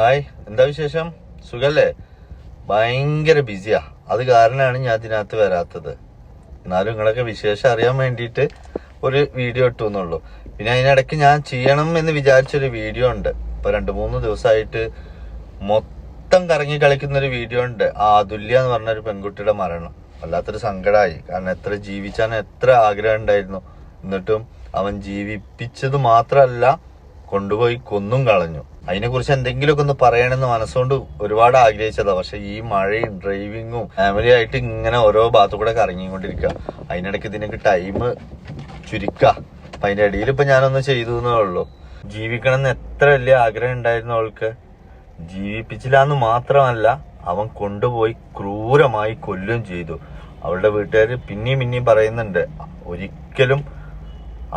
Hi എന്താ വിശേഷം? സുഖല്ലേ? ഭയങ്കര ബിസിയാ അത് കാരണമാണ് ഞാൻ ഇതിനകത്ത് വരാത്തത്. എന്നാലും നിങ്ങളൊക്കെ വിശേഷം അറിയാൻ വേണ്ടിയിട്ട് ഒരു വീഡിയോ ഇട്ടു എന്നുള്ളൂ. പിന്നെ അതിനിടയ്ക്ക് ഞാൻ ചെയ്യണം എന്ന് വിചാരിച്ചൊരു വീഡിയോ ഉണ്ട്. ഇപ്പൊ രണ്ട് മൂന്ന് ദിവസമായിട്ട് മൊത്തം കറങ്ങി കളിക്കുന്നൊരു വീഡിയോ ഉണ്ട്. ആ അതുല്യ എന്ന് പറഞ്ഞൊരു പെൺകുട്ടിയുടെ മരണം. വല്ലാത്തൊരു സങ്കടമായി കാരണം എത്ര ജീവിച്ചാൻ എത്ര ആഗ്രഹം ഉണ്ടായിരുന്നു. എന്നിട്ടും അവൻ ജീവിപ്പിച്ചത് മാത്രമല്ല കൊണ്ടുപോയി കൊന്നും കളഞ്ഞു. അതിനെക്കുറിച്ച് എന്തെങ്കിലുമൊക്കെ ഒന്ന് പറയണമെന്ന് മനസ്സുകൊണ്ട് ഒരുപാട് ആഗ്രഹിച്ചതാ. പക്ഷെ ഈ മഴയും ഡ്രൈവിങ്ങും ഫാമിലി ആയിട്ട് ഇങ്ങനെ ഓരോ ഭാഗത്തു കൂടെ കറങ്ങിക്കൊണ്ടിരിക്കുക. അതിനിടയ്ക്ക് ഇതിനൊക്കെ ടൈം ചുരുക്ക അപ്പൊ അതിന്റെ ഇടയിൽ ഇപ്പൊ ഞാനൊന്ന് ചെയ്തു എന്നേ ഉള്ളൂ. ജീവിക്കണം എന്ന് എത്ര വലിയ ആഗ്രഹം ഉണ്ടായിരുന്നു അവൾക്ക്. ജീവിപ്പിച്ചില്ല എന്ന് മാത്രമല്ല അവൻ കൊണ്ടുപോയി ക്രൂരമായി കൊല്ലും ചെയ്തു. അവളുടെ വീട്ടുകാർ പിന്നെയും പിന്നെയും പറയുന്നുണ്ട് ഒരിക്കലും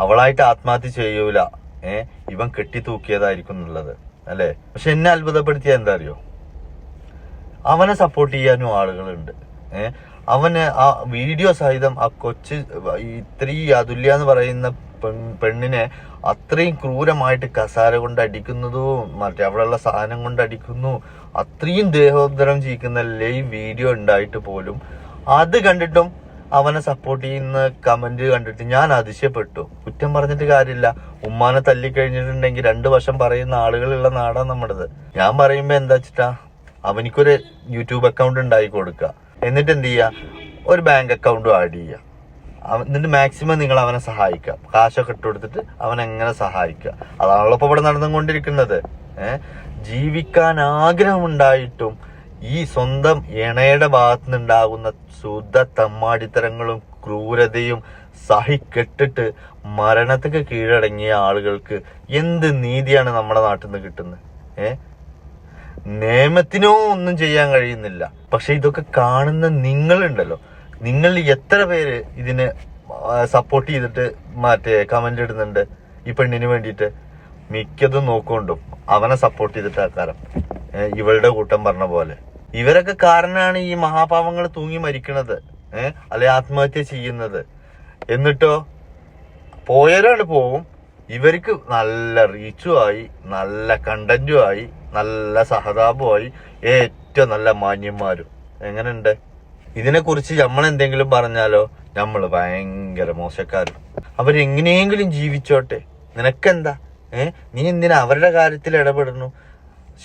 അവളായിട്ട് ആത്മഹത്യ ചെയ്യൂല. ഏ ഇവൻ കെട്ടി തൂക്കിയതായിരിക്കും എന്നുള്ളത് അല്ലേ? പക്ഷെ എന്നെ അത്ഭുതപ്പെടുത്തിയ എന്താ അറിയോ? അവനെ സപ്പോർട്ട് ചെയ്യാനും ആളുകളുണ്ട് ഏർ അവന് ആ വീഡിയോ സഹിതം ആ കൊച്ച് ഇത്രയും അതുല്യ എന്ന് പറയുന്ന പെണ്ണിനെ അത്രയും ക്രൂരമായിട്ട് കസാര കൊണ്ട് അടിക്കുന്നതും മറ്റേ അവിടെയുള്ള സാധനം കൊണ്ട് അടിക്കുന്നു അത്രയും ദേഹോദ്ധരം ചെയ്യിക്കുന്ന ലൈവ് വീഡിയോ ഉണ്ടായിട്ട് പോലും അത് കണ്ടിട്ടും അവനെ സപ്പോർട്ട് ചെയ്യുന്ന കമന്റ് കണ്ടിട്ട് ഞാൻ അതിശയപ്പെട്ടു. കുറ്റം പറഞ്ഞിട്ട് കാര്യമില്ല. ഉമ്മാനെ തല്ലിക്കഴിഞ്ഞിട്ടുണ്ടെങ്കിൽ രണ്ടു വർഷം പറയുന്ന ആളുകളുള്ള നാടാണ് നമ്മുടേത്. ഞാൻ പറയുമ്പോ എന്താ വെച്ചിട്ടാ അവനിക്കൊരു യൂട്യൂബ് അക്കൗണ്ട് ഉണ്ടാക്കി കൊടുക്കുക എന്നിട്ട് എന്ത് ചെയ്യുക ഒരു ബാങ്ക് അക്കൗണ്ടും ആഡ് ചെയ്യുക എന്നിട്ട് മാക്സിമം നിങ്ങൾ അവനെ സഹായിക്കുക കാശൊക്കെ ഇട്ട് കൊടുത്തിട്ട് അവൻ എങ്ങനെ സഹായിക്കുക അതാണല്ലോ ഇപ്പൊ ഇവിടെ നടന്നുകൊണ്ടിരിക്കുന്നത്. ജീവിക്കാൻ ആഗ്രഹമുണ്ടായിട്ടും ഈ സ്വന്തം ഇണയുടെ ഭാഗത്തു നിന്നുണ്ടാകുന്ന ശുദ്ധ തമ്മാടിത്തരങ്ങളും ക്രൂരതയും സഹിക്കെട്ടിട്ട് മരണത്തിന് കീഴടങ്ങിയ ആളുകൾക്ക് എന്ത് നീതിയാണ് നമ്മുടെ നാട്ടിൽ നിന്ന് കിട്ടുന്നത്? ഏ? നിയമത്തിനോ ഒന്നും ചെയ്യാൻ കഴിയുന്നില്ല. പക്ഷെ ഇതൊക്കെ കാണുന്ന നിങ്ങളുണ്ടല്ലോ. നിങ്ങൾ എത്ര പേര് ഇതിന് സപ്പോർട്ട് ചെയ്തിട്ട് മറ്റേ കമന്റ് ഇടുന്നുണ്ട് ഈ പെണ്ണിന് വേണ്ടിയിട്ട്? മിക്കതും നോക്കൊണ്ടും അവനെ സപ്പോർട്ട് ചെയ്തിട്ട് ആക്കാരം ഏഹ് ഇവളുടെ കൂട്ടം പറഞ്ഞ പോലെ. ഇവരൊക്കെ കാരണമാണ് ഈ മഹാപാവങ്ങൾ തൂങ്ങി മരിക്കുന്നത് ഏഹ് അല്ലെ ആത്മഹത്യ ചെയ്യുന്നത്. എന്നിട്ടോ? പോയവരാണ് പോവും. ഇവർക്ക് നല്ല റീച്ചുമായി നല്ല കണ്ടന്റും ആയി നല്ല സഹതാപമായി ഏറ്റവും നല്ല മാന്യന്മാരും. എങ്ങനെയുണ്ട്? ഇതിനെക്കുറിച്ച് നമ്മൾ എന്തെങ്കിലും പറഞ്ഞാലോ? നമ്മൾ ഭയങ്കര മോശക്കാരും. അവരെങ്ങനെയെങ്കിലും ജീവിച്ചോട്ടെ. നിനക്കെന്താ? ഏ? നീ എന്തിനാ അവരുടെ കാര്യത്തിൽ ഇടപെടുന്നു?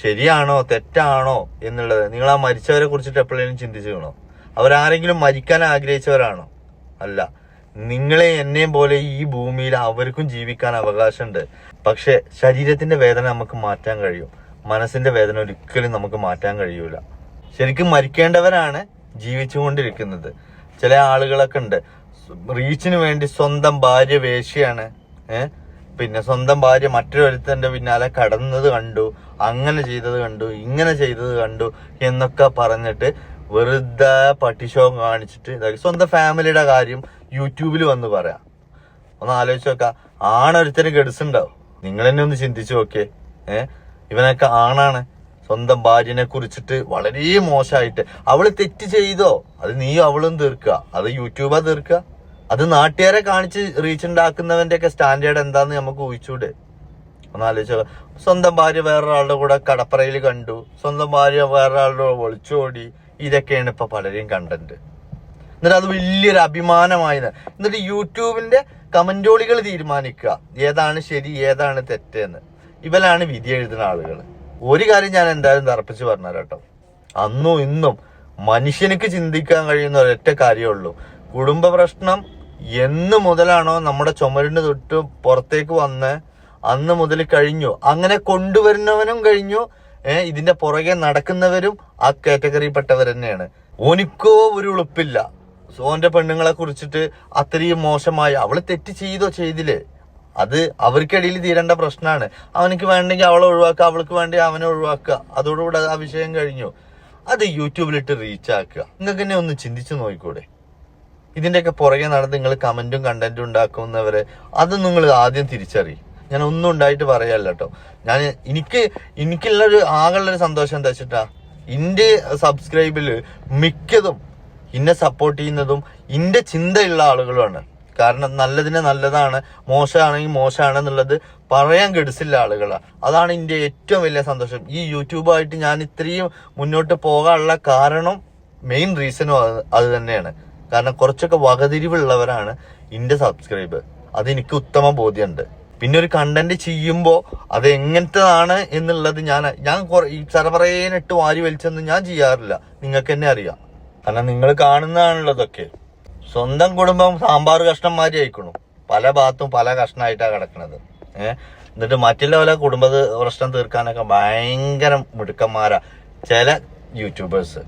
ശരിയാണോ? തെറ്റാണോ? എന്നുള്ളത് നിങ്ങൾ ആ മരിച്ചവരെ കുറിച്ചിട്ട് എപ്പോഴേലും വേണോ അവരാരെങ്കിലും മരിക്കാൻ ആഗ്രഹിച്ചവരാണോ? അല്ല. നിങ്ങളെ എന്നെയും പോലെ ഈ ഭൂമിയിൽ അവർക്കും ജീവിക്കാൻ അവകാശമുണ്ട്. പക്ഷെ ശരീരത്തിന്റെ വേദന നമുക്ക് മാറ്റാൻ കഴിയും. മനസ്സിന്റെ വേദന ഒരിക്കലും നമുക്ക് മാറ്റാൻ കഴിയൂല. ശരിക്കും മരിക്കേണ്ടവരാണ് ജീവിച്ചുകൊണ്ടിരിക്കുന്നത്. ചില ആളുകളൊക്കെ ഉണ്ട്. റീച്ചിന് വേണ്ടി സ്വന്തം ഭാര്യ വേശ്യയാണ് ഏഹ് പിന്നെ സ്വന്തം ഭാര്യ മറ്റൊരുത്തന്റെ പിന്നാലെ കടന്നത് കണ്ടു അങ്ങനെ ചെയ്തത് കണ്ടു ഇങ്ങനെ ചെയ്തത് കണ്ടു എന്നൊക്കെ പറഞ്ഞിട്ട് വെറുതെ പട്ടിഷോ കാണിച്ചിട്ട് ഇതാക്കി. സ്വന്തം ഫാമിലിയുടെ കാര്യം യൂട്യൂബിൽ വന്ന് പറയാം. ഒന്ന് ആലോചിച്ച് നോക്കാം. ആണൊരുത്തരും ഗഡ്സുണ്ടാവും. നിങ്ങൾ തന്നെ ഒന്ന് ചിന്തിച്ചു നോക്കേ ഏഹ് ഇവനൊക്കെ ആണാണ്. സ്വന്തം ഭാര്യനെ കുറിച്ചിട്ട് വളരെ മോശമായിട്ട്. അവൾ തെറ്റ് ചെയ്തോ? അത് നീ അവളും തീർക്കുക. അത് യൂട്യൂബാ തീർക്കുക. അത് നാട്ടുകാരെ കാണിച്ച് റീച്ച് ഉണ്ടാക്കുന്നവന്റെ ഒക്കെ സ്റ്റാൻഡേർഡ് എന്താന്ന് നമുക്ക് ഊഹിച്ചൂടെ? ഒന്ന് ആലോചിച്ചോ സ്വന്തം ഭാര്യ വേറൊരാളുടെ കൂടെ കടപ്പറയിൽ കണ്ടു. സ്വന്തം ഭാര്യ വേറൊരാളുടെ ഒളിച്ചോടി. ഇതൊക്കെയാണ് ഇപ്പൊ പലരെയും കണ്ടന്റ്. എന്നിട്ട് അത് വലിയൊരു അഭിമാനമായി എന്നിട്ട് യൂട്യൂബിന്റെ കമന്റോളികൾ തീരുമാനിക്കുക. ഏതാണ് ശരി ഏതാണ് തെറ്റെന്ന് ഇവരാണ് വിധി എഴുതുന്ന ആളുകൾ ഒരു കാര്യം ഞാൻ എന്തായാലും തറപ്പിച്ച് പറഞ്ഞു കേട്ടോ. അന്നും ഇന്നും മനുഷ്യനിക്ക് ചിന്തിക്കാൻ കഴിയുന്ന ഒരൊറ്റ കാര്യമുള്ളൂ കുടുംബ പ്രശ്നം എന്ന് മുതലാണോ നമ്മുടെ ചുമരിന് തൊട്ട് പുറത്തേക്ക് വന്ന് അന്ന് മുതൽ കഴിഞ്ഞു. അങ്ങനെ കൊണ്ടുവരുന്നവനും കഴിഞ്ഞു. ഏഹ് ഇതിന്റെ പുറകെ നടക്കുന്നവരും ആ കാറ്റഗറിയിൽപ്പെട്ടവർ തന്നെയാണ്. ഓനിക്കോ ഒരു ഉളുപ്പില്ല. സോന്റെ പെണ്ണുങ്ങളെ കുറിച്ചിട്ട് അത്രയും മോശമായി അവൾ തെറ്റ് ചെയ്തോ ചെയ്തില്ലേ? അത് അവർക്കിടയിൽ തീരേണ്ട പ്രശ്നമാണ്. അവനക്ക് വേണ്ടെങ്കിൽ അവളെ ഒഴിവാക്കുക അവൾക്ക് വേണ്ടി അവനെ ഒഴിവാക്കുക. അതോടുകൂടെ ആ വിഷയം കഴിഞ്ഞു. അത് യൂട്യൂബിലിട്ട് റീച്ച് ആക്കുക നിങ്ങൾക്ക് തന്നെ ഒന്ന് ചിന്തിച്ചു നോക്കിക്കൂടെ? ഇതിന്റെയൊക്കെ പുറകെ നടന്ന് നിങ്ങൾ കമന്റും കണ്ടന്റും ഉണ്ടാക്കുന്നവരെ അത് നിങ്ങൾ ആദ്യം തിരിച്ചറിയും. ഞാൻ ഒന്നും ഉണ്ടായിട്ട് പറയല്ല കേട്ടോ ഞാൻ എനിക്ക് എനിക്കുള്ളൊരു ആകെയുള്ളൊരു സന്തോഷം എന്താ വെച്ചിട്ടാ? എന്റെ സബ്സ്ക്രൈബിൽ മിക്കതും എന്നെ സപ്പോർട്ട് ചെയ്യുന്നതും എന്റെ ചിന്തയുള്ള ആളുകളുമാണ്. കാരണം നല്ലതിന് നല്ലതാണ് മോശമാണെങ്കിൽ മോശമാണ് എന്നുള്ളത് പറയാൻ കെടുസില്ല ആളുകളാണ് അതാണ് എന്റെ ഏറ്റവും വലിയ സന്തോഷം. ഈ യൂട്യൂബായിട്ട് ഞാൻ ഇത്രയും മുന്നോട്ട് പോകാനുള്ള കാരണം മെയിൻ റീസണും അത് അത് തന്നെയാണ്. കാരണം കുറച്ചൊക്കെ വകതിരിവുള്ളവരാണ് എന്റെ സബ്സ്ക്രൈബ്. അതെനിക്ക് ഉത്തമ ബോധ്യമുണ്ട്. പിന്നെ ഒരു കണ്ടന്റ് ചെയ്യുമ്പോൾ അത് എങ്ങനത്തതാണ് എന്നുള്ളത് ഞാൻ ഞാൻ ഈ ചരപറേനിട്ട് വാരി വലിച്ചൊന്നും ഞാൻ ചെയ്യാറില്ല. നിങ്ങൾക്ക് തന്നെ അറിയാം. കാരണം നിങ്ങൾ കാണുന്നതാണുള്ളതൊക്കെ. സ്വന്തം കുടുംബം സാമ്പാർ കഷ്ണം മാതിരി ആയിക്കണു. പല ഭാഗത്തും പല കഷ്ണമായിട്ടാണ് കിടക്കുന്നത് ഏഹ് എന്നിട്ട് മറ്റുള്ള പല കുടുംബ പ്രശ്നം തീർക്കാനൊക്കെ ഭയങ്കര മിടുക്കന്മാരാ ചില യൂട്യൂബേഴ്സ്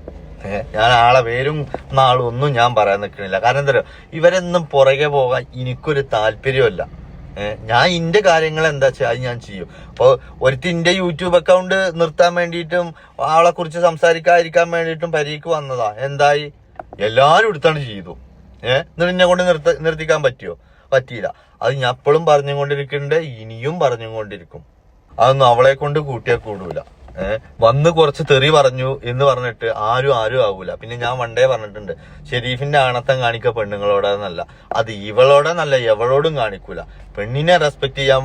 ഞാൻ ആളെ പേരും നാളും ഒന്നും ഞാൻ പറയാൻ നിൽക്കണില്ല. കാരണം എന്താ പറയുക ഇവരെന്നും പുറകെ പോകാൻ എനിക്കൊരു താല്പര്യമല്ല. ഞാൻ ഇന്റെ കാര്യങ്ങൾ എന്താ വെച്ചാൽ അത് ഞാൻ ചെയ്യും. അപ്പൊ ഒരുത്തിന്റെ യൂട്യൂബ് അക്കൗണ്ട് നിർത്താൻ വേണ്ടിയിട്ടും ആളെ കുറിച്ച് സംസാരിക്കാതിരിക്കാൻ വേണ്ടിയിട്ടും പരീക്ക് വന്നതാ. എന്തായി? എല്ലാരും എടുത്താണ് ചെയ്തു. ഏഹ് നിന്നെ കൊണ്ട് നിർത്ത നിർത്തിക്കാൻ പറ്റിയോ? പറ്റിയില്ല. അത് ഞാൻ എപ്പോഴും പറഞ്ഞുകൊണ്ടിരിക്കുന്നുണ്ട് ഇനിയും പറഞ്ഞുകൊണ്ടിരിക്കും. അതൊന്നും അവളെ കൊണ്ട് കൂട്ടിയാൽ കൂടൂല. വന്ന് കുറച്ച് തെറി പറഞ്ഞു എന്ന് പറഞ്ഞിട്ട് ആരും ആരും ആവൂല. പിന്നെ ഞാൻ വണ്ടേ പറഞ്ഞിട്ടുണ്ട് ഷെരീഫിന്റെ ആണത്തം കാണിക്ക പെണ്ണുങ്ങളോടെന്നല്ല. അത് ഇവളോടെന്നല്ല എവളോടും കാണിക്കൂല. പെണ്ണിനെ റെസ്പെക്ട് ചെയ്യാൻ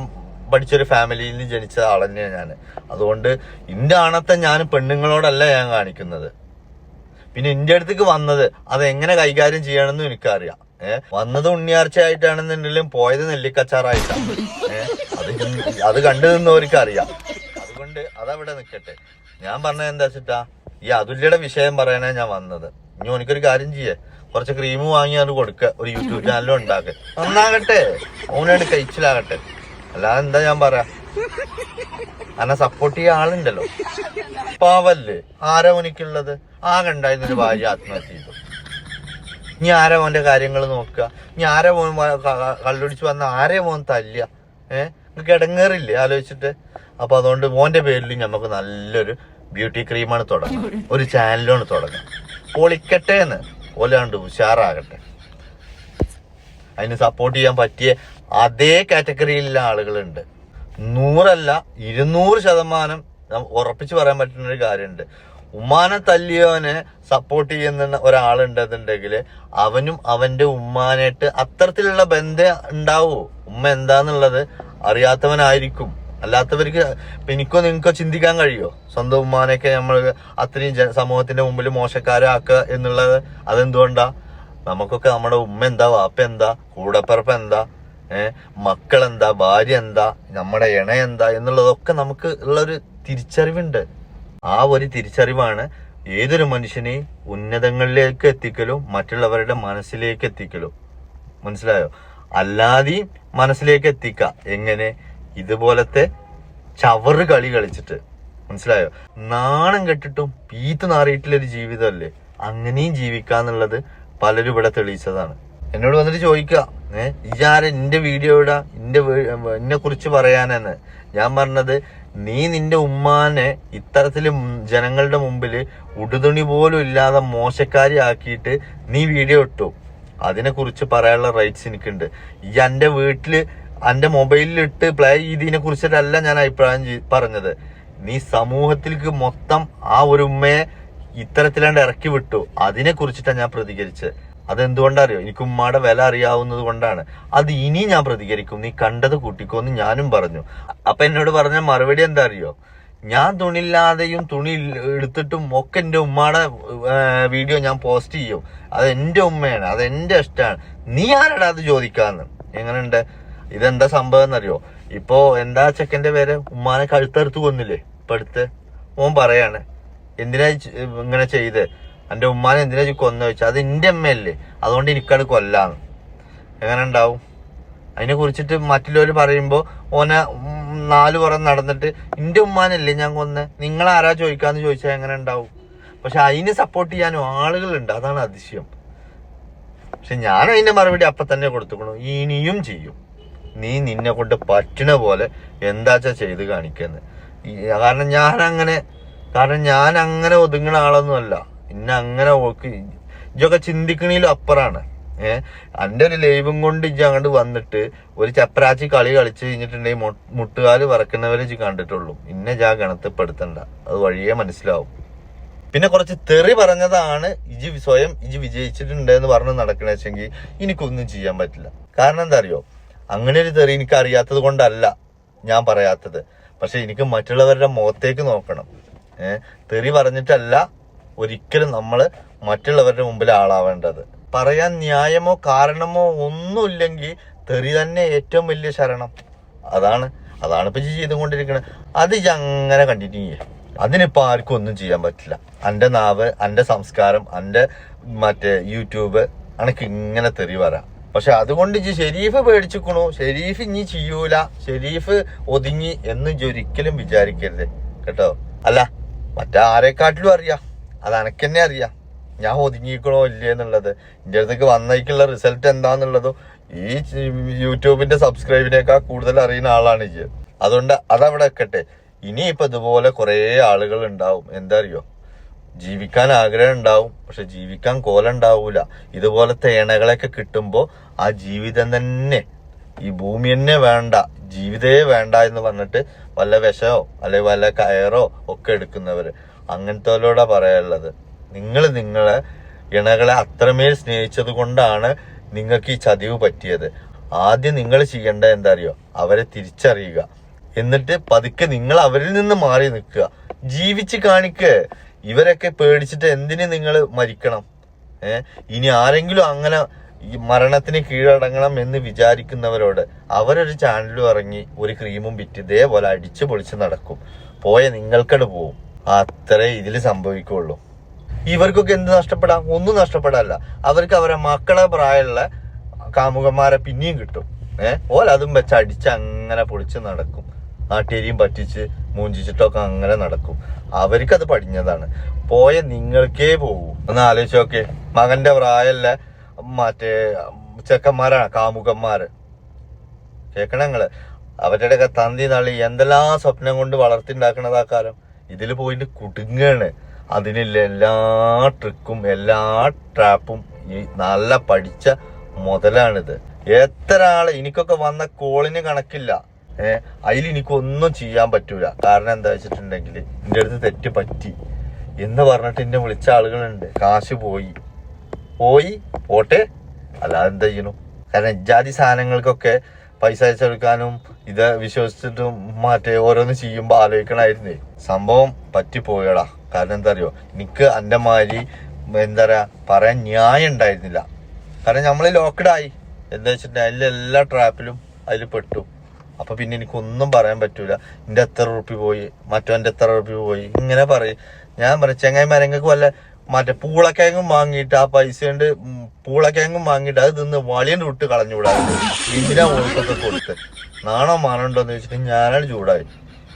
പഠിച്ചൊരു ഫാമിലിയിൽ ജനിച്ച ആളന്നെ ഞാൻ അതുകൊണ്ട് ഇന്റെ ആണത്തം ഞാൻ പെണ്ണുങ്ങളോടല്ല ഞാൻ കാണിക്കുന്നത്. പിന്നെ എന്റെ അടുത്തേക്ക് വന്നത് അത് എങ്ങനെ കൈകാര്യം ചെയ്യണമെന്ന് എനിക്കറിയാം. ഏഹ് വന്നത് ഉണ്ണിയാർച്ചയായിട്ടാണെന്നുണ്ടെങ്കിലും പോയത് നെല്ലിക്കച്ചാറായിട്ടാണ് ഏഹ് അത് അത് കണ്ടു നിന്നവർക്ക് അറിയാം അതുകൊണ്ട് അതവിടെ നിൽക്കട്ടെ ഞാൻ പറഞ്ഞത് എന്താ വെച്ചിട്ടാ ഈ അതുല്യയുടെ വിഷയം പറയാനാ ഞാൻ വന്നത്. ഇനി എനിക്കൊരു കാര്യം ചെയ്യേ. കുറച്ച് ക്രീം വാങ്ങി അത് കൊടുക്ക ഒരു യൂട്യൂബ് ചാനലും ഉണ്ടാക്കുക ഒന്നാകട്ടെ ഓനാണ് കഴിച്ചിലാകട്ടെ. അല്ലാതെ എന്താ ഞാൻ പറയാ? അന്നെ സപ്പോർട്ട് ചെയ്യാൻ ആളുണ്ടല്ലോ. പാവല്ലേ ആരാ ഓനിക്കുള്ളത്? ആകെ ഉണ്ടായിരുന്നൊരു ഭാര്യ ആത്മഹത്യ ചെയ്തു. ഇനി ആരാ മോന്റെ കാര്യങ്ങൾ നോക്കുക? ഇനി ആരാ മോൻ കള്ളുടിച്ച് വന്ന ആരെ മോൻ തല്ലുക? ഏഹ് നിങ്ങൾക്ക് ഇടങ്ങേറില്ലേ? ആലോചിച്ചിട്ട്. അപ്പൊ അതുകൊണ്ട് മോന്റെ പേരിൽ നമുക്ക് നല്ലൊരു ബ്യൂട്ടി ക്രീമാണ് തുടങ്ങുക ഒരു ചാനലാണ് തുടങ്ങുക പൊളിക്കട്ടെ എന്ന്. ഓലാണ്ട് ഉഷാറാകട്ടെ. അതിന് സപ്പോർട്ട് ചെയ്യാൻ പറ്റിയ അതേ കാറ്റഗറിയിലുള്ള ആളുകളുണ്ട്. നൂറല്ല ഇരുന്നൂറ് ശതമാനം ഉറപ്പിച്ച് പറയാൻ പറ്റുന്ന ഒരു കാര്യമുണ്ട്. ഉമ്മാനെ തല്ലിയവനെ സപ്പോർട്ട് ചെയ്യുന്ന ഒരാളുണ്ടെന്നുണ്ടെങ്കിൽ അവനും അവന്റെ ഉമ്മാനായിട്ട് അത്തരത്തിലുള്ള ബന്ധം ഉണ്ടാവൂ? ഉമ്മ എന്താന്നുള്ളത് അറിയാത്തവനായിരിക്കും. അല്ലാത്തവർക്ക് എനിക്കോ നിങ്ങൾക്കോ ചിന്തിക്കാൻ കഴിയുമോ സ്വന്തം ഉമ്മാനെയൊക്കെ നമ്മൾ അത്രയും സമൂഹത്തിന്റെ മുമ്പിൽ മോശക്കാരാക്കുക എന്നുള്ളത് അതെന്തുകൊണ്ടാ? നമുക്കൊക്കെ നമ്മുടെ ഉമ്മ എന്താ വാപ്പ എന്താ കൂടപ്പിറപ്പ് എന്താ ഏഹ് മക്കളെന്താ ഭാര്യ എന്താ നമ്മുടെ ഇണ എന്താ എന്നുള്ളതൊക്കെ നമുക്ക് ഉള്ളൊരു തിരിച്ചറിവുണ്ട്. ആ ഒരു തിരിച്ചറിവാണ് ഏതൊരു മനുഷ്യനെയും ഉന്നതങ്ങളിലേക്ക് എത്തിക്കലും മറ്റുള്ളവരുടെ മനസ്സിലേക്ക് എത്തിക്കലും. മനസ്സിലായോ? അല്ലാതെയും മനസ്സിലേക്ക് എത്തിക്ക. എങ്ങനെ? ഇതുപോലത്തെ ചവറ് കളി കളിച്ചിട്ട്. മനസ്സിലായോ? നാണം കെട്ടിട്ടും പീത്ത് നാറിയിട്ടുള്ളൊരു ജീവിതമല്ലേ? അങ്ങനെയും ജീവിക്കാന്നുള്ളത് പലരും ഇവിടെ തെളിയിച്ചതാണ്. എന്നോട് വന്നിട്ട് ചോദിക്കുക ഏഹ് ഇജാര വീഡിയോ ഇടാ? എന്റെ എന്നെ കുറിച്ച് പറയാനെന്ന്. ഞാൻ പറഞ്ഞത് നീ നിന്റെ ഉമ്മാനെ ഇത്തരത്തിൽ ജനങ്ങളുടെ മുമ്പിൽ ഉടുതുണി പോലും ഇല്ലാതെ മോശക്കാരി ആക്കിയിട്ട് നീ വീഡിയോ ഇട്ടു. അതിനെ കുറിച്ച് പറയാനുള്ള റൈറ്റ്സ് എനിക്കുണ്ട്. ഈ എന്റെ വീട്ടിൽ എന്റെ മൊബൈലിൽ ഇട്ട് പ്ലേ ചെയ്തതിനെ കുറിച്ചിട്ടല്ല ഞാൻ അഭിപ്രായം പറഞ്ഞത്. നീ സമൂഹത്തിലേക്ക് മൊത്തം ആ ഒരു ഉമ്മയെ ഇത്തരത്തിലാണ്ട് ഇറക്കി വിട്ടു. അതിനെ കുറിച്ചിട്ടാണ് ഞാൻ പ്രതികരിച്ചത്. അതെന്തുകൊണ്ടറിയോ? എനിക്ക് ഉമ്മയുടെ വില അറിയാവുന്നത് കൊണ്ടാണ്. അത് ഇനി ഞാൻ പ്രതികരിക്കും. നീ കണ്ടത് കൂട്ടിക്കോന്ന് ഞാനും പറഞ്ഞു. അപ്പൊ എന്നോട് പറഞ്ഞ മറുപടി എന്താ അറിയോ ഞാൻ തുണിയില്ലാതെയും തുണി എടുത്തിട്ടും ഒക്കെ എന്റെ ഉമ്മയുടെ വീഡിയോ ഞാൻ പോസ്റ്റ് ചെയ്യും. അത് എന്റെ ഉമ്മയാണ്. അത് എന്റെ ഇഷ്ടമാണ് നീ ആരടാ അത് ചോദിക്കാന്ന്? എങ്ങനെയുണ്ട്? ഇതെന്താ സംഭവം എന്നറിയോ ഇപ്പോ എന്താ ചെക്കന്റെ പേര്? ഉമ്മാനെ കഴുത്തറുത്ത് കൊന്നില്ലേ? ഇപ്പൊ അടുത്ത്. ഓൻ പറയാണ് എന്തിനാ ഇങ്ങനെ ചെയ്ത്? എന്റെ ഉമ്മാനെ എന്തിനാ കൊന്നു? വെച്ചാൽ അത് എന്റെ അമ്മയല്ലേ. അതുകൊണ്ട് എനിക്കത് കൊല്ലാന്ന്. എങ്ങനെ ഉണ്ടാവും അതിനെ കുറിച്ചിട്ട് മറ്റുള്ളവർ പറയുമ്പോ ഓനെ നാല് പുറം നടന്നിട്ട് എന്റെ ഉമ്മാനല്ലേ ഞാൻ കൊന്ന്? നിങ്ങൾ ആരാ ചോദിക്കാന്ന് ചോദിച്ചാൽ എങ്ങനെ ഉണ്ടാവും പക്ഷെ അതിന് സപ്പോർട്ട് ചെയ്യാനും ആളുകളുണ്ട്. അതാണ് അതിശയം. പക്ഷെ ഞാൻ അതിന്റെ മറുപടി അപ്പൊ തന്നെ കൊടുത്തുക്കണു. ഇനിയും ചെയ്യും. നീ നിന്നെ കൊണ്ട് പറ്റണ പോലെ എന്താച്ചാ ചെയ്ത് കാണിക്കുന്നത് കാരണം ഞാൻ അങ്ങനെ കാരണം ഞാൻ അങ്ങനെ ഒതുങ്ങണ ആളൊന്നുമല്ല. ഇന്ന അങ്ങനെ ഇതൊക്കെ ചിന്തിക്കണേലും അപ്പുറാണ്. ഏഹ് എന്റെ ഒരു ലൈവും കൊണ്ട് ഇജ്ജ് അങ്ങോട്ട് വന്നിട്ട് ഒരു ചപ്പരാച്ചി കളി കളിച്ച് കഴിഞ്ഞിട്ടുണ്ടെങ്കിൽ മു- മുട്ടുകാൽ വറക്കുന്നവരെ ഇജ്ജ് കണ്ടിട്ടുള്ളൂ. ഇന്നെ ജാ ഗണത്തിൽപ്പെടുത്തണ്ട. അത് വഴിയേ മനസ്സിലാവും. പിന്നെ കുറച്ച് തെറി പറഞ്ഞതാണ് ഇജി സ്വയം ഇജി വിജയിച്ചിട്ടുണ്ട് എന്ന് പറഞ്ഞ് നടക്കണെച്ചെങ്കിൽ എനിക്കൊന്നും ചെയ്യാൻ പറ്റില്ല. കാരണം എന്താ അറിയോ? അങ്ങനെ ഒരു തെറി എനിക്ക് അറിയാത്തത് കൊണ്ടല്ല ഞാൻ പറയാത്തത്. പക്ഷെ എനിക്ക് മറ്റുള്ളവരുടെ മുഖത്തേക്ക് നോക്കണം. തെറി പറഞ്ഞിട്ടല്ല ഒരിക്കലും നമ്മൾ മറ്റുള്ളവരുടെ മുമ്പിൽ ആളാവേണ്ടത്. പറയാൻ ന്യായമോ കാരണമോ ഒന്നുമില്ലെങ്കിൽ തെറി തന്നെ ഏറ്റവും വലിയ ശരണം. അതാണ് അതാണ് ഇപ്പം ചെയ്തുകൊണ്ടിരിക്കുന്നത് അത് അങ്ങനെ കണ്ടിന്യൂ അതിനിപ്പോ ആർക്കും ഒന്നും ചെയ്യാൻ പറ്റില്ല. എന്റെ നാവ് എന്റെ സംസ്കാരം എന്റെ മറ്റേ യൂട്യൂബ് അനക്ക് ഇങ്ങനെ തെറി വരാം പക്ഷെ അതുകൊണ്ട് ഇജ്ജ് ഷെരീഫ് പേടിച്ചിക്കണു. ഷെരീഫ് ഇനി ചെയ്യൂല. ഷെരീഫ് ഒതുങ്ങി എന്ന് ഒരിക്കലും വിചാരിക്കരുത്. കേട്ടോ? അല്ല മറ്റാരെക്കാട്ടിലും അറിയാം. അത് അനക്കെന്നെ അറിയാം. ഞാൻ ഒതുങ്ങിക്കണോ ഇല്ലേ എന്നുള്ളത്. എന്റെ അടുത്തേക്ക് വന്നേക്കുള്ള റിസൾട്ട് എന്താന്നുള്ളതും ഈ യൂട്യൂബിന്റെ സബ്സ്ക്രൈബിനേക്കാൾ കൂടുതൽ അറിയുന്ന ആളാണ് ഇജ് അതുകൊണ്ട് അതവിടെ വെക്കട്ടെ. ഇനിയിപ്പോ ഇതുപോലെ കുറെ ആളുകൾ ഉണ്ടാവും. എന്താ അറിയോ? ജീവിക്കാൻ ആഗ്രഹം ഉണ്ടാവും പക്ഷെ ജീവിക്കാൻ കോലം ഉണ്ടാവൂല. ഇതുപോലത്തെ ഇണകളൊക്കെ കിട്ടുമ്പോ ആ ജീവിതം തന്നെ ഈ ഭൂമി തന്നെ വേണ്ട ജീവിതേ വേണ്ട എന്ന് പറഞ്ഞിട്ട് വല്ല വിഷമോ അല്ലെ വല്ല കയറോ ഒക്കെ എടുക്കുന്നവര്. അങ്ങനത്തെ പറയാനുള്ളത്. നിങ്ങൾ നിങ്ങളെ ഇണകളെ അത്രമേൽ സ്നേഹിച്ചത് കൊണ്ടാണ് നിങ്ങൾക്ക് ഈ ചതിവ് പറ്റിയത്. ആദ്യം നിങ്ങൾ ചെയ്യേണ്ട എന്താ അറിയോ? അവരെ തിരിച്ചറിയുക. എന്നിട്ട് പതുക്കെ നിങ്ങൾ അവരിൽ നിന്ന് മാറി നിൽക്കുക. ജീവിച്ച് കാണിക്ക്. ഇവരൊക്കെ പേടിച്ചിട്ട് എന്തിന് നിങ്ങൾ മരിക്കണം? ഏഹ് ഇനി ആരെങ്കിലും അങ്ങനെ ഈ മരണത്തിന് കീഴടങ്ങണം എന്ന് വിചാരിക്കുന്നവരോട് അവരൊരു ചാനലും ഇറങ്ങി ഒരു ക്രീമും വിറ്റ് ഇതേപോലെ അടിച്ചു പൊളിച്ച് നടക്കും. പോയ നിങ്ങൾക്കട് പോവും. അത്രേ ഇതിൽ സംഭവിക്കുള്ളൂ. ഇവർക്കൊക്കെ എന്ത് നഷ്ടപ്പെടാം? ഒന്നും നഷ്ടപ്പെടാല്ല അവർക്ക് അവരെ മക്കളെ പ്രായമുള്ള കാമുകന്മാരെ പിന്നെയും കിട്ടും. ഏഹ് ഓലതും വെച്ച് അടിച്ച് അങ്ങനെ പൊളിച്ച് നടക്കും. നാട്ടേരിയും പറ്റിച്ച് മൂഞ്ചിച്ചിട്ടൊക്കെ അങ്ങനെ നടക്കും. അവർക്കത് പടിഞ്ഞതാണ്. പോയ നിങ്ങൾക്കേ പോകും ഒന്ന് ആലോചിച്ച് നോക്കേ. മകന്റെ പ്രായമല്ല മറ്റേ ചെക്കന്മാരാണ് കാമുകന്മാര്. കേക്കണങ്ങൾ അവരുടെ ഒക്കെ തന്തി നളി എന്തെല്ലാം സ്വപ്നം കൊണ്ട് വളർത്തിണ്ടാക്കണതാ കാലം? ഇതിൽ പോയിട്ട് കുടുങ്ങാണ്. അതിനുള്ള എല്ലാ ട്രിക്കും എല്ലാ ട്രാപ്പും ഈ നല്ല പഠിച്ച മുതലാണിത്. എത്ര ആൾ എനിക്കൊക്കെ വന്ന കോളിന് കണക്കില്ല. അതിൽ എനിക്കൊന്നും ചെയ്യാൻ പറ്റൂല. കാരണം എന്താ വെച്ചിട്ടുണ്ടെങ്കിൽ എന്റെ അടുത്ത് തെറ്റ് പറ്റി. എന്ന് പറഞ്ഞിട്ട് എന്നെ വിളിച്ച ആളുകളുണ്ട്. കാശ് പോയി. പോയി പോട്ടെ. അല്ലാതെ എന്താ ചെയ്യണു? കാരണം ഇജാതി സാധനങ്ങൾക്കൊക്കെ പൈസ അയച്ചെടുക്കാനും ഇത് വിശ്വസിച്ചിട്ടും മറ്റേ ഓരോന്ന് ചെയ്യുമ്പോൾ ആലോചിക്കണമായിരുന്നേ സംഭവം പറ്റിപ്പോയടാ. കാരണം എന്താ അറിയോ? എനിക്ക് എന്റെ മാതിരി എന്താ പറയുക പറയാൻ ന്യായം ഉണ്ടായിരുന്നില്ല. കാരണം നമ്മൾ ലോക്ക്ഡ് ആയി. എന്താ വെച്ചിട്ടുണ്ടെങ്കിൽ അതിലെല്ലാ ട്രാപ്പിലും അതിൽ പെട്ടു. അപ്പൊ പിന്നെ എനിക്കൊന്നും പറയാൻ പറ്റൂല. എന്റെ എത്ര റുപ്പി പോയി? മറ്റവന്റെ എത്ര റുപ്പി പോയി? ഇങ്ങനെ പറയും. ഞാൻ പറയും ചെങ്ങായിമാരെങ്ങൾക്ക് വല്ല മറ്റേ പൂളക്കിഴങ്ങും വാങ്ങിയിട്ട് ആ പൈസ കൊണ്ട് പൂളക്കിഴങ്ങും വാങ്ങിയിട്ട് അത് തിന്ന് വളിയുടെ വിട്ട് കളഞ്ഞുകൂടാ എന്തിനാ ഓൾക്കൊക്കെ കൊടുത്ത്. നാണോ മാനുണ്ടോന്ന് ചോദിച്ചിട്ട് ഞാനാണ് ചൂടായി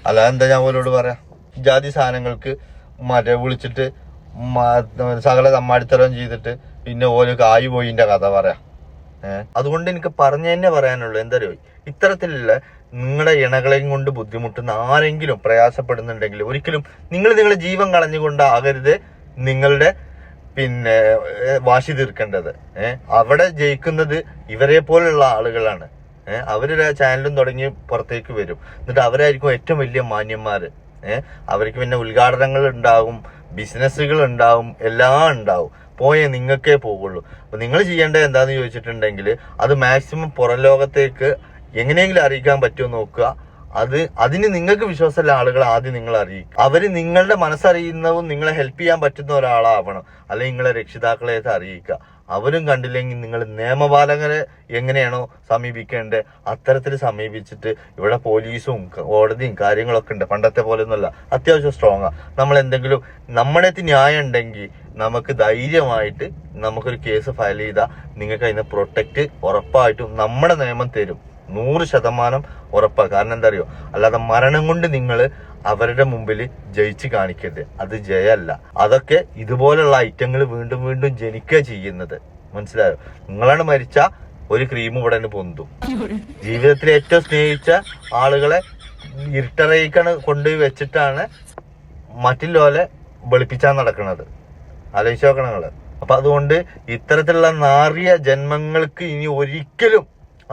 അല്ലാതെ എന്താ ഞാൻ ഓരോട് പറയാ? ജാതി സാധനങ്ങൾക്ക് മറ്റേ വിളിച്ചിട്ട് സകല തമ്മാടിത്തരം ചെയ്തിട്ട് പിന്നെ ഓരോ കായ് പോയിന്റെ കഥ പറയാ. അതുകൊണ്ട് എനിക്ക് പറഞ്ഞു തന്നെ പറയാനുള്ളൂ. എന്താ അറിയോ? ഇത്തരത്തിലുള്ള നിങ്ങളുടെ ഇണകളെയും കൊണ്ട് ബുദ്ധിമുട്ടുന്ന ആരെങ്കിലും പ്രയാസപ്പെടുന്നുണ്ടെങ്കിൽ ഒരിക്കലും നിങ്ങൾ നിങ്ങളുടെ ജീവൻ കളഞ്ഞുകൊണ്ടാകരുത് നിങ്ങളുടെ പിന്നെ വാശി തീർക്കേണ്ടത്. ഏഹ് അവിടെ ജയിക്കുന്നത് ഇവരെ പോലുള്ള ആളുകളാണ്. ഏഹ് അവരൊരു ചാനലും തുടങ്ങി പുറത്തേക്ക് വരും. എന്നിട്ട് അവരായിരിക്കും ഏറ്റവും വലിയ മാന്യന്മാര്. ഏഹ് അവർക്ക് പിന്നെ ഉദ്ഘാടനങ്ങൾ ഉണ്ടാകും ബിസിനസ്സുകൾ ഉണ്ടാവും എല്ലാം ഉണ്ടാവും. പോയ നിങ്ങൾക്കേ പോവുള്ളൂ. അപ്പൊ നിങ്ങൾ ചെയ്യേണ്ടത് എന്താണെന്ന് ചോദിച്ചിട്ടുണ്ടെങ്കിൽ അത് മാക്സിമം പുറം ലോകത്തേക്ക് എങ്ങനെയെങ്കിലും അറിയിക്കാൻ പറ്റുമോ നോക്കുക. അത് അതിന് നിങ്ങൾക്ക് വിശ്വാസമുള്ള ആളുകൾ ആദ്യം നിങ്ങൾ അറിയിക്കുക അവർ നിങ്ങളുടെ മനസ്സറിയുന്നതും നിങ്ങളെ ഹെൽപ്പ് ചെയ്യാൻ പറ്റുന്ന ഒരാളാവണം. അല്ലെങ്കിൽ നിങ്ങളെ രക്ഷിതാക്കളെ അറിയിക്കുക. അവരും കണ്ടില്ലെങ്കിൽ നിങ്ങൾ നിയമപാലകരെ എങ്ങനെയാണോ സമീപിക്കേണ്ടത്? അത്തരത്തിൽ സമീപിച്ചിട്ട് ഇവിടെ പോലീസും കോടതിയും കാര്യങ്ങളൊക്കെ ഉണ്ട്. പണ്ടത്തെ പോലെ ഒന്നുമല്ല അത്യാവശ്യം സ്ട്രോങ്ങാണ് നമ്മൾ എന്തെങ്കിലും നമ്മുടെ ന്യായം ഉണ്ടെങ്കിൽ നമുക്ക് ധൈര്യമായിട്ട് നമുക്കൊരു കേസ് ഫയൽ ചെയ്താൽ നിങ്ങൾക്ക് അതിനെ പ്രൊട്ടക്റ്റ് ഉറപ്പായിട്ടും നമ്മുടെ നിയമം തരും. നൂറ് ശതമാനം ഉറപ്പാണ് കാരണം എന്താ അറിയോ അല്ലാതെ മരണം കൊണ്ട് നിങ്ങൾ അവരുടെ മുമ്പിൽ ജയിച്ച് കാണിക്കരുത്. അത് ജയമല്ല അതൊക്കെ ഇതുപോലുള്ള ഐറ്റങ്ങൾ വീണ്ടും വീണ്ടും ജനിക്കുക ചെയ്യുന്നത്. മനസ്സിലായോ? നിങ്ങളാണ് മരിച്ച ഒരു ക്രീം ഇവിടെ തന്നെ പൊന്തും. ജീവിതത്തിൽ ഏറ്റവും സ്നേഹിച്ച ആളുകളെ ഇരുട്ടറയിക്കണ് കൊണ്ടുപോയി വെച്ചിട്ടാണ് മറ്റുള്ളവരെ വെളുപ്പിച്ചാൽ നടക്കുന്നത്. ആലോചിച്ച് നോക്കണം നിങ്ങൾ. അപ്പൊ അതുകൊണ്ട് ഇത്തരത്തിലുള്ള നാറിയ ജന്മങ്ങൾക്ക് ഇനി ഒരിക്കലും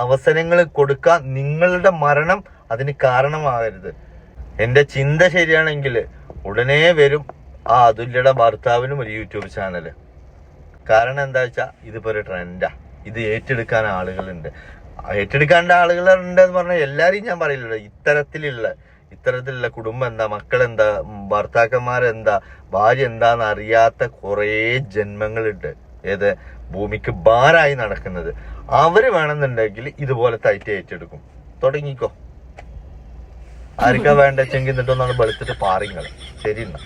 അവസരങ്ങൾ കൊടുക്കാൻ നിങ്ങളുടെ മരണം അതിന് കാരണമാകരുത്. എന്റെ ചിന്ത ശരിയാണെങ്കിൽ ഉടനെ വരും ആ അതുല്യയുടെ ഭർത്താവിനും ഒരു യൂട്യൂബ് ചാനൽ കാരണം എന്താ വെച്ചാൽ ഇതിപ്പോ ഒരു ട്രെൻഡാ ഇത് ഏറ്റെടുക്കാൻ ആളുകളുണ്ട്. ഏറ്റെടുക്കാണ്ട ആളുകളുണ്ടെന്ന് പറഞ്ഞാൽ എല്ലാരെയും ഞാൻ പറയില്ലല്ലോ ഇത്തരത്തിലുള്ള ഇത്തരത്തിലുള്ള കുടുംബം എന്താ മക്കളെന്താ? ഭർത്താക്കന്മാരെന്താ? ഭാര്യ എന്താന്ന് അറിയാത്ത കുറേ ജന്മങ്ങളുണ്ട്. ഏത്? ഭൂമിക്ക് ഭാരായി നടക്കുന്നത്. അവർ വേണമെന്നുണ്ടെങ്കിൽ ഇതുപോലെ തൈറ്റ് ഏറ്റെടുക്കും. തുടങ്ങിക്കോ. ആർക്കാ വേണ്ട ചെങ്കി എന്നിട്ടൊന്നാണ് വെളുത്തിട്ട് പാറിങ്ങൾ ശരി എന്നാ.